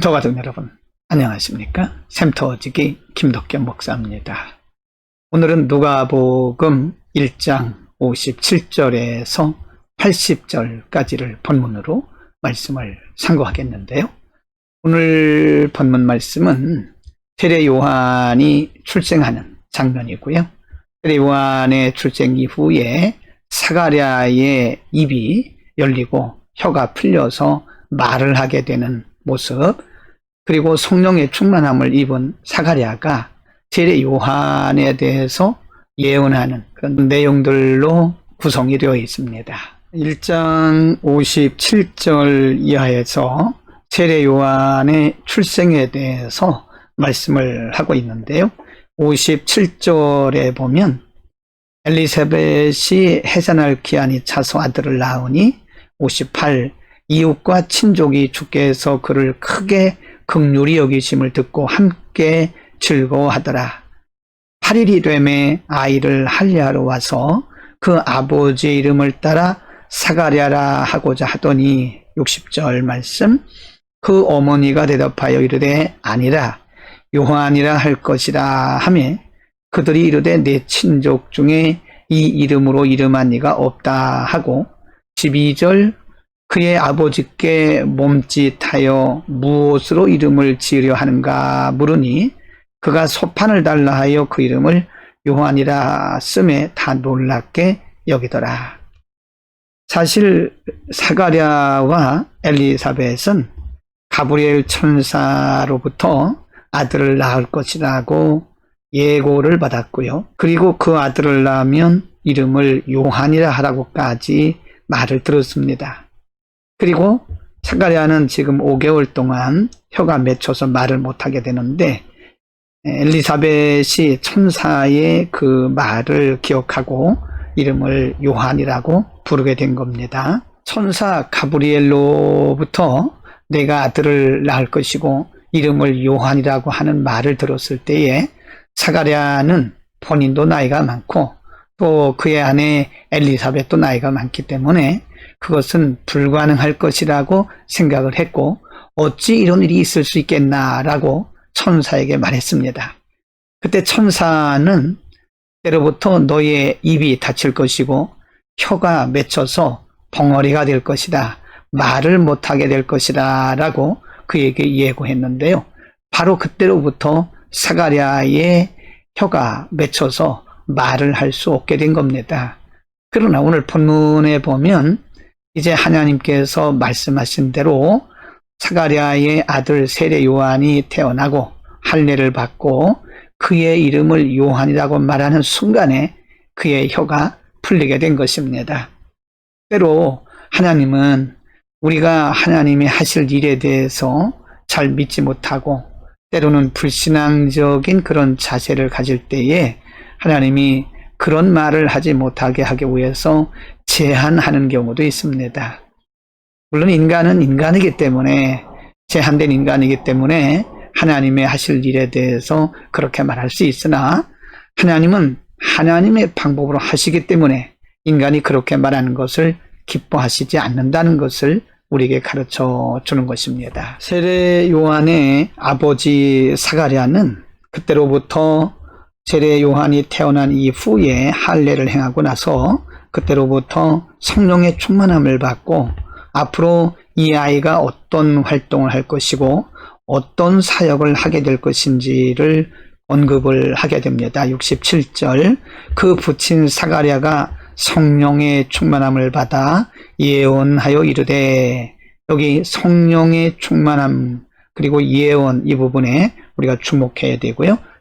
도가족 여러분, 안녕하십니까? 샘터지기 김덕겸 목사입니다. 오늘은 누가복음 1장 57절에서 80절까지를 본문으로 말씀을 상고하겠는데요. 오늘 본문 말씀은 세례 요한이 출생하는 장면이고요. 세례 요한의 출생 이후에 사가랴의 입이 열리고 혀가 풀려서 말을 하게 되는 모습, 그리고 성령의 충만함을 입은 사가랴가 세례 요한에 대해서 예언하는 그런 내용들로 구성이 되어 있습니다. 1장 57절 이하에서 세례 요한의 출생에 대해서 말씀을 하고 있는데요. 57절에 보면 엘리사벳이 해산할 기한이 차서 아들을 낳으니 58 이웃과 친족이 주께서 그를 크게 극률이 여기심을 듣고 함께 즐거워하더라. 8일이 되매 아이를 할례하러 와서 그 아버지의 이름을 따라 사가랴라 하고자 하더니 60절 말씀 그 어머니가 대답하여 이르되 아니라 요한이라 할 것이라 하매 그들이 이르되 내 친족 중에 이 이름으로 이름한 이가 없다 하고 12절 그의 아버지께 몸짓하여 무엇으로 이름을 지으려 하는가 물으니 그가 소판을 달라 하여 그 이름을 요한이라 쓰매 다 놀랍게 여기더라. 사실 사가랴와 엘리사벳은 가브리엘 천사로부터 아들을 낳을 것이라고 예고를 받았고요. 그리고 그 아들을 낳으면 이름을 요한이라 하라고까지 말을 들었습니다. 그리고 사가랴는 지금 5개월 동안 혀가 맺혀서 말을 못하게 되는데 엘리사벳이 천사의 그 말을 기억하고 이름을 요한이라고 부르게 된 겁니다. 천사 가브리엘로부터 내가 아들을 낳을 것이고 이름을 요한이라고 하는 말을 들었을 때에 사가랴는 본인도 나이가 많고 또 그의 아내 엘리사벳도 나이가 많기 때문에 그것은 불가능할 것이라고 생각을 했고 어찌 이런 일이 있을 수 있겠나라고 천사에게 말했습니다. 그때 천사는 때로부터 너의 입이 닫힐 것이고 혀가 맺혀서 벙어리가 될 것이다. 말을 못하게 될 것이다. 라고 그에게 예고했는데요. 바로 그때로부터 사가랴의 혀가 맺혀서 말을 할 수 없게 된 겁니다. 그러나 오늘 본문에 보면 이제 하나님께서 말씀하신 대로 사가랴의 아들 세례 요한이 태어나고 할례를 받고 그의 이름을 요한이라고 말하는 순간에 그의 혀가 풀리게 된 것입니다. 때로 하나님은 우리가 하나님이 하실 일에 대해서 잘 믿지 못하고 때로는 불신앙적인 그런 자세를 가질 때에 하나님이 그런 말을 하지 못하게 하기 위해서 제한하는 경우도 있습니다. 물론 인간은 인간이기 때문에 제한된 인간이기 때문에 하나님의 하실 일에 대해서 그렇게 말할 수 있으나 하나님은 하나님의 방법으로 하시기 때문에 인간이 그렇게 말하는 것을 기뻐하시지 않는다는 것을 우리에게 가르쳐 주는 것입니다. 세례 요한의 아버지 사가랴는 그때로부터 세례 요한이 태어난 이후에 할례를 행하고 나서 그때로부터 성령의 충만함을 받고 앞으로 이 아이가 어떤 활동을 할 것이고 어떤 사역을 하게 될 것인지를 언급을 하게 됩니다. 67절 그 부친 사가랴가 성령의 충만함을 받아 예언하여 이르되 여기 성령의 충만함 그리고 예언 이 부분에 우리가 주목해야 되고요.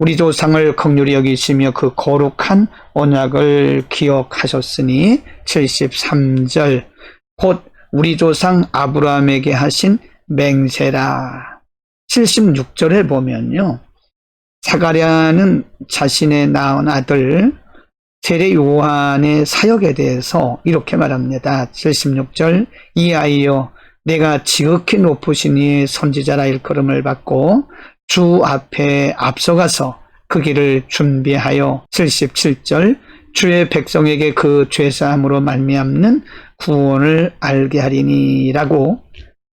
우리 조상을 극률히 여기시며 그 거룩한 언약을 기억하셨으니 73절 곧 우리 조상 아브라함에게 하신 맹세라 76절에 보면요 사가랴는 자신의 낳은 아들 세례 요한의 사역에 대해서 이렇게 말합니다. 76절 이 아이여 내가 지극히 높으신 이의 선지자라 일컬음을 받고 주 앞에 앞서가서 그 길을 준비하여 77절 주의 백성에게 그 죄사함으로 말미암는 구원을 알게 하리니라고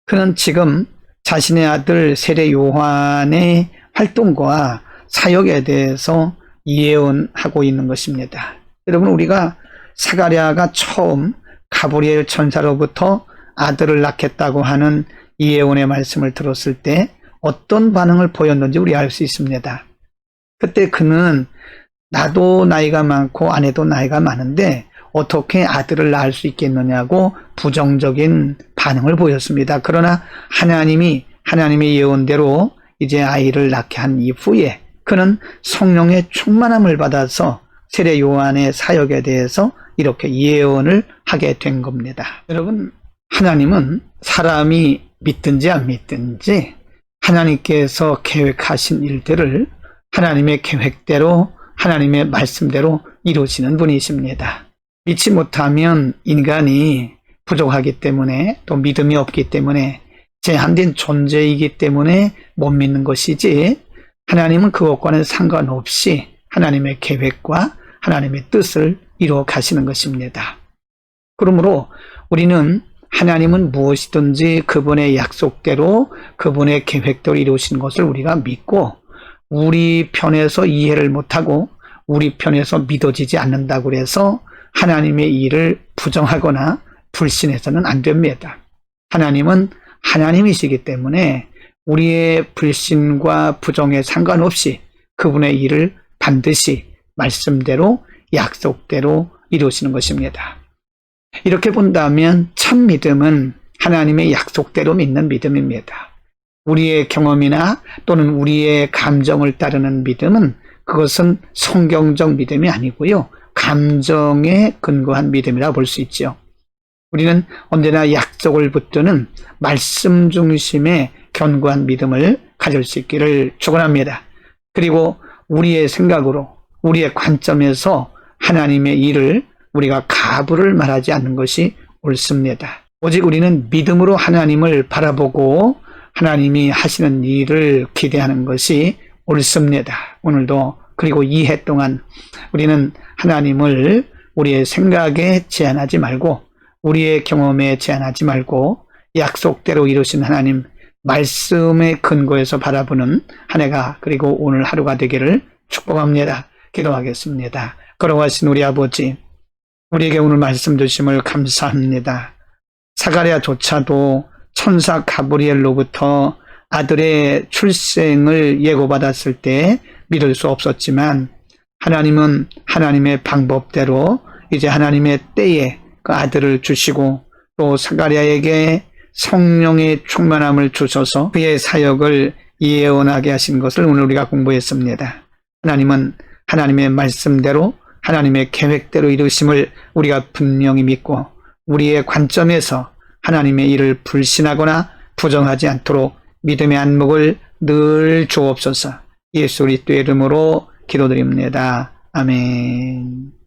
그는 지금 자신의 아들 세례 요한의 활동과 사역에 대해서 예언하고 있는 것입니다. 여러분 우리가 사가랴가 처음 가브리엘 천사로부터 아들을 낳겠다고 하는 이 예언의 말씀을 들었을 때 어떤 반응을 보였는지 우리 알 수 있습니다. 그때 그는 나도 나이가 많고 아내도 나이가 많은데 어떻게 아들을 낳을 수 있겠느냐고 부정적인 반응을 보였습니다. 그러나 하나님이 하나님의 예언대로 이제 아이를 낳게 한 이후에 그는 성령의 충만함을 받아서 세례 요한의 사역에 대해서 이렇게 예언을 하게 된 겁니다. 여러분, 하나님은 사람이 믿든지 안 믿든지 하나님께서 계획하신 일들을 하나님의 계획대로 하나님의 말씀대로 이루시는 분이십니다. 믿지 못하면 인간이 부족하기 때문에 또 믿음이 없기 때문에 제한된 존재이기 때문에 못 믿는 것이지 하나님은 그것과는 상관없이 하나님의 계획과 하나님의 뜻을 이루어 가시는 것입니다. 그러므로 우리는 하나님은 무엇이든지 그분의 약속대로 그분의 계획대로 이루신 것을 우리가 믿고 우리 편에서 이해를 못하고 우리 편에서 믿어지지 않는다고 해서 하나님의 일을 부정하거나 불신해서는 안 됩니다. 하나님은 하나님이시기 때문에 우리의 불신과 부정에 상관없이 그분의 일을 반드시 말씀대로 약속대로 이루시는 것입니다. 이렇게 본다면 참 믿음은 하나님의 약속대로 믿는 믿음입니다. 우리의 경험이나 또는 우리의 감정을 따르는 믿음은 그것은 성경적 믿음이 아니고요. 감정에 근거한 믿음이라 볼 수 있죠. 우리는 언제나 약속을 붙드는 말씀 중심의 견고한 믿음을 가질 수 있기를 축원합니다. 그리고 우리의 생각으로 우리의 관점에서 하나님의 일을 우리가 가부를 말하지 않는 것이 옳습니다. 오직 우리는 믿음으로 하나님을 바라보고 하나님이 하시는 일을 기대하는 것이 옳습니다. 오늘도 그리고 이 해 동안 우리는 하나님을 우리의 생각에 제한하지 말고 우리의 경험에 제한하지 말고 약속대로 이루신 하나님 말씀의 근거에서 바라보는 한 해가 그리고 오늘 하루가 되기를 축복합니다. 기도하겠습니다. 걸어가신 우리 아버지 우리에게 오늘 말씀 주심을 감사합니다. 사가랴조차도 천사 가브리엘로부터 아들의 출생을 예고받았을 때 믿을 수 없었지만 하나님은 하나님의 방법대로 이제 하나님의 때에 그 아들을 주시고 또 사가랴에게 성령의 충만함을 주셔서 그의 사역을 예언하게 하신 것을 오늘 우리가 공부했습니다. 하나님은 하나님의 말씀대로 하나님의 계획대로 이루심을 우리가 분명히 믿고 우리의 관점에서 하나님의 일을 불신하거나 부정하지 않도록 믿음의 안목을 늘 주옵소서 예수 그리스도의 이름으로 기도드립니다. 아멘.